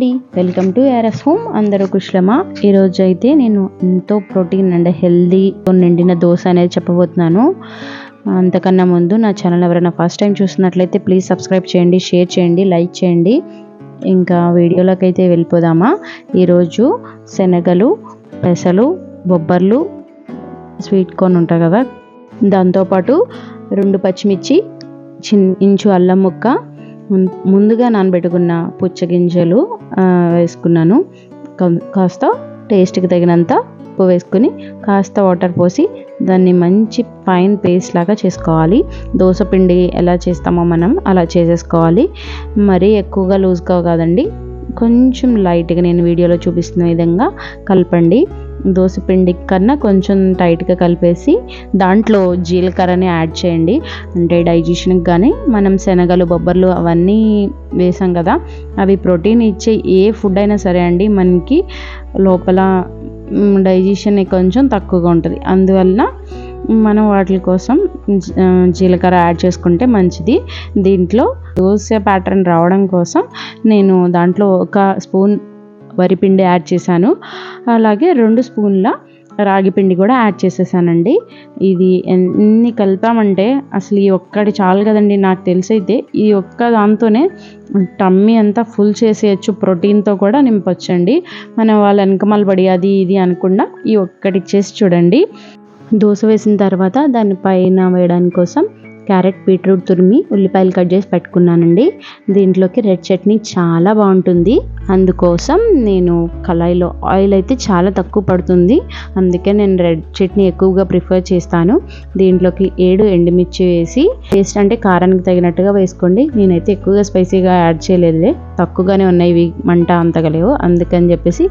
Welcome to RS home అందరూ కుశలమా? ఈరోజు అయితే నేను ఎంతో ప్రోటీన్ అండ్ హెల్దీ నిండిన దోశ అనేది చెప్పబోతున్నాను. అంతకన్నా ముందు నా ఛానల్ ఎవరైనా ఫస్ట్ టైం చూస్తున్నట్లయితే ప్లీజ్ సబ్స్క్రైబ్ చేయండి షేర్ చేయండి లైక్ చేయండి. ఇంకా వీడియోలోకి అయితే వెళ్ళిపోదామా? ఈరోజు శనగలు పెసలు బొబ్బర్లు స్వీట్ కార్న్ ఉంటాయి కదా? దాంతోపాటు రెండు పచ్చిమిర్చి చిన్ ఇంచు అల్లం ముక్క ముం- ముందుగా నానబెట్టుకున్న పుచ్చగింజలు వేసుకున్నాను. కా- కాస్త టేస్ట్కి తగినంత ఉప్పు వేసుకుని కాస్త వాటర్ పోసి దాన్ని మంచి ఫైన్ పేస్ట్ లాగా చేసుకోవాలి. దోశ పిండి ఎలా చేస్తామో మనం అలా చేసేసుకోవాలి. మరీ ఎక్కువగా లూజ్గా కాదండి కొంచెం లైట్గా నేను వీడియోలో చూపిస్తున్న విధంగా కలపండి. దోశ పిండి కన్నా కొంచెం టైట్గా కలిపేసి దాంట్లో జీలకర్రని యాడ్ చేయండి. అంటే డైజెషన్కి కానీ మనం శనగలు బొబ్బర్లు అవన్నీ వేసాం కదా అవి ప్రోటీన్ ఇచ్చే ఏ ఫుడ్ అయినా సరే అండి మనకి లోపల డైజెషన్ కొంచెం తక్కువగా ఉంటుంది. అందువలన మనం వాటి కోసం జీలకర్ర యాడ్ చేసుకుంటే మంచిది. దీంట్లో దోశ ప్యాటర్న్ రావడం కోసం నేను దాంట్లో ఒక స్పూన్ వరిపిండి యాడ్ చేశాను. అలాగే రెండు స్పూన్ల రాగి పిండి కూడా యాడ్ చేసేసానండి. ఇది ఎన్ని కలిపామంటే అసలు ఈ ఒక్కటి చాలు కదండి నాకు తెలిసైతే. ఈ ఒక్క దాంతోనే టమ్మీ అంతా ఫుల్ చేసేయచ్చు ప్రోటీన్తో కూడా నింపొచ్చండి. మనం వాళ్ళ వెనకమాల పడి అది ఇది అనకుండా ఈ ఒక్కటి చేసి చూడండి. దోశ వేసిన తర్వాత దాని పైన వేయడానికి కోసం క్యారెట్ బీట్రూట్ తురిమి ఉల్లిపాయలు కట్ చేసి పెట్టుకున్నానండి. దీంట్లోకి రెడ్ చట్నీ చాలా బాగుంటుంది. అందుకోసం నేను కళాయిలో ఆయిల్ అయితే చాలా తక్కువ పడుతుంది. అందుకే నేను రెడ్ చట్నీ ఎక్కువగా ప్రిఫర్ చేస్తాను. దీంట్లోకి ఏడు ఎండుమిర్చి వేసి టేస్ట్ అంటే కారానికి తగినట్టుగా వేసుకోండి. నేనైతే ఎక్కువగా స్పైసీగా యాడ్ చేయలేదులే. తక్కువగానే ఉన్నాయి ఇవి మంట అంతగా లేవు. అందుకని చెప్పేసి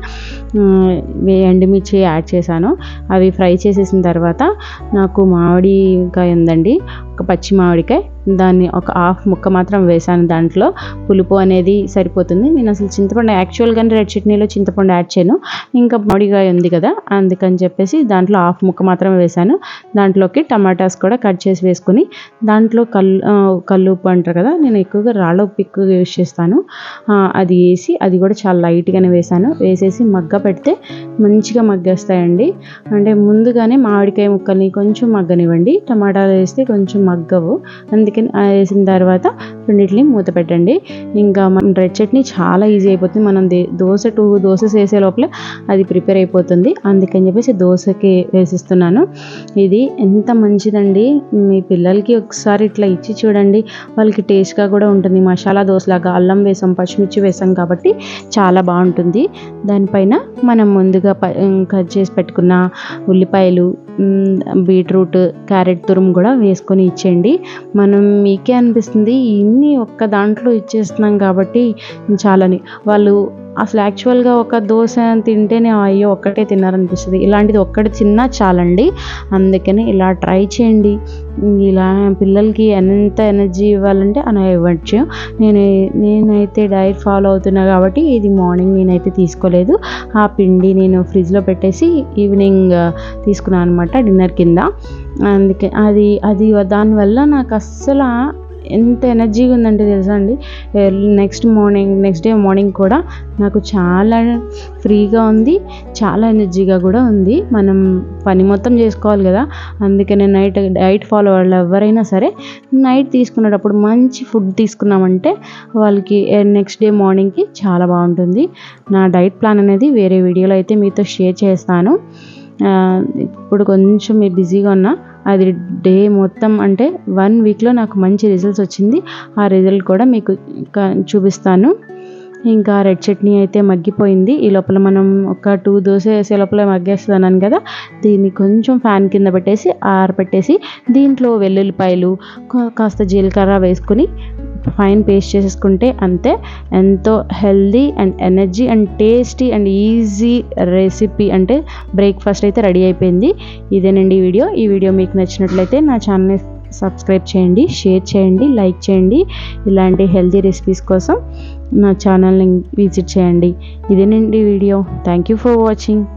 ఎండుమిర్చి యాడ్ చేశాను. అవి ఫ్రై చేసేసిన తర్వాత నాకు మామిడికాయ ఉందండి. ఒక పచ్చి మామిడికాయ. దాన్ని ఒక హాఫ్ ముక్క మాత్రం వేసాను దాంట్లో. పులుపు అనేది సరిపోతుంది. నేను అసలు చింతపండు యాక్చువల్గానే రెడ్ చట్నీలో చింతపండు యాడ్ చేయను. ఇంకా మొడిగా ఉంది కదా అందుకని చెప్పేసి దాంట్లో హాఫ్ ముక్క మాత్రమే వేసాను దాంట్లోకి టమాటాస్ కూడా కట్ చేసి వేసుకొని దాంట్లో కల్లు కల్లు ఉప్పు అంటారు కదా నేను ఎక్కువగా రాళ్ళ ఉప్పు ఎక్కువగా యూజ్ చేస్తాను. అది వేసి అది కూడా చాలా లైట్గానే వేసాను వేసేసి మగ్గ పెడితే మంచిగా మగ్గేస్తాయండి. అంటే ముందుగానే మామిడికాయ ముక్కల్ని కొంచెం మగ్గనివ్వండి. టమాటాలు వేస్తే కొంచెం మగ్గవు. అందుకని వేసిన తర్వాత రెండింటిని మూత పెట్టండి. ఇంకా మనం రెడ్ చట్నీ చాలా ఈజీ అయిపోతుంది. మనం దోశ టూ దోశ వేసే లోపల అది ప్రిపేర్ అయిపోతుంది. అందుకని చెప్పేసి దోశకి వేసిస్తున్నాను. ఇది ఎంత మంచిదండి. మీ పిల్లలకి ఒకసారి ఇట్లా ఇచ్చి చూడండి. వాళ్ళకి టేస్ట్గా కూడా ఉంటుంది. మసాలా దోశలాగా అల్లం వేసాం పచ్చిమిర్చి వేసాం కాబట్టి చాలా బాగుంటుంది. దానిపైన మనం ముందుగా ప- కట్ చేసి పెట్టుకున్న ఉల్లిపాయలు బీట్రూట్ క్యారెట్ తురుము కూడా వేసుకొని ఇచ్చేయండి. మనం మీకే అనిపిస్తుంది ఇన్ని ఒక్క దాంట్లో ఇచ్చేస్తున్నాం కాబట్టి చాలని. వాళ్ళు అసలు యాక్చువల్గా ఒక దోశ తింటేనే అయ్యో ఒక్కటే తిన్నారనిపిస్తుంది. ఇలాంటిది ఒక్కటి తిన్నా చాలండి. అందుకని ఇలా ట్రై చేయండి. ఇలా పిల్లలకి ఎంత ఎనర్జీ ఇవ్వాలంటే అలా ఇవ్వచ్చు. నేను నేనైతే డైట్ ఫాలో అవుతున్నా కాబట్టి ఇది మార్నింగ్ నేనైతే తీసుకోలేదు. ఆ పిండి నేను ఫ్రిడ్జ్లో పెట్టేసి ఈవినింగ్ తీసుకున్నాను అనమాట డిన్నర్ కింద. అందుకే అది అది దానివల్ల నాకు అస్సలు ఎంత ఎనర్జీగా ఉందంటే తెలుసా అండి? Next morning next day morning కూడా నాకు చాలా ఫ్రీగా ఉంది చాలా ఎనర్జీగా కూడా ఉంది. మనం పని మొత్తం చేసుకోవాలి కదా అందుకనే నైట్ డైట్ ఫాలో వాళ్ళు ఎవరైనా సరే నైట్ తీసుకునేటప్పుడు మంచి ఫుడ్ తీసుకున్నామంటే వాళ్ళకి నెక్స్ట్ డే మార్నింగ్కి చాలా బాగుంటుంది. నా డైట్ ప్లాన్ అనేది వేరే వీడియోలో అయితే మీతో షేర్ చేస్తాను. ఇప్పుడు కొంచెం మీరు బిజీగా ఉన్నా అది డే మొత్తం అంటే వన్ వీక్లో నాకు మంచి రిజల్ట్స్ వచ్చింది. ఆ రిజల్ట్ కూడా మీకు క- చూపిస్తాను. ఇంకా రెడ్ చట్నీ అయితే మగ్గిపోయింది. ఈ లోపల మనం ఒక టూ దోశ వేసే లోపల మగ్గేస్తున్నాను కదా దీన్ని కొంచెం ఫ్యాన్ కింద పెట్టేసి ఆరబెట్టేసి దీంట్లో వెల్లుల్లిపాయలు కా- కాస్త జీలకర్ర వేసుకొని ఫైన్ పేస్ట్ చేసేసుకుంటే అంతే. ఎంతో healthy and energy and tasty and easy recipe అంటే బ్రేక్ఫాస్ట్ అయితే రెడీ అయిపోయింది. ఇదేనండి ఈ వీడియో. ఈ వీడియో మీకు నచ్చినట్లయితే నా ఛానల్ని సబ్స్క్రైబ్ చేయండి షేర్ చేయండి లైక్ చేయండి. ఇలాంటి హెల్దీ రెసిపీస్ కోసం నా ఛానల్ని విజిట్ చేయండి. ఇదేనండి video. Thank you for watching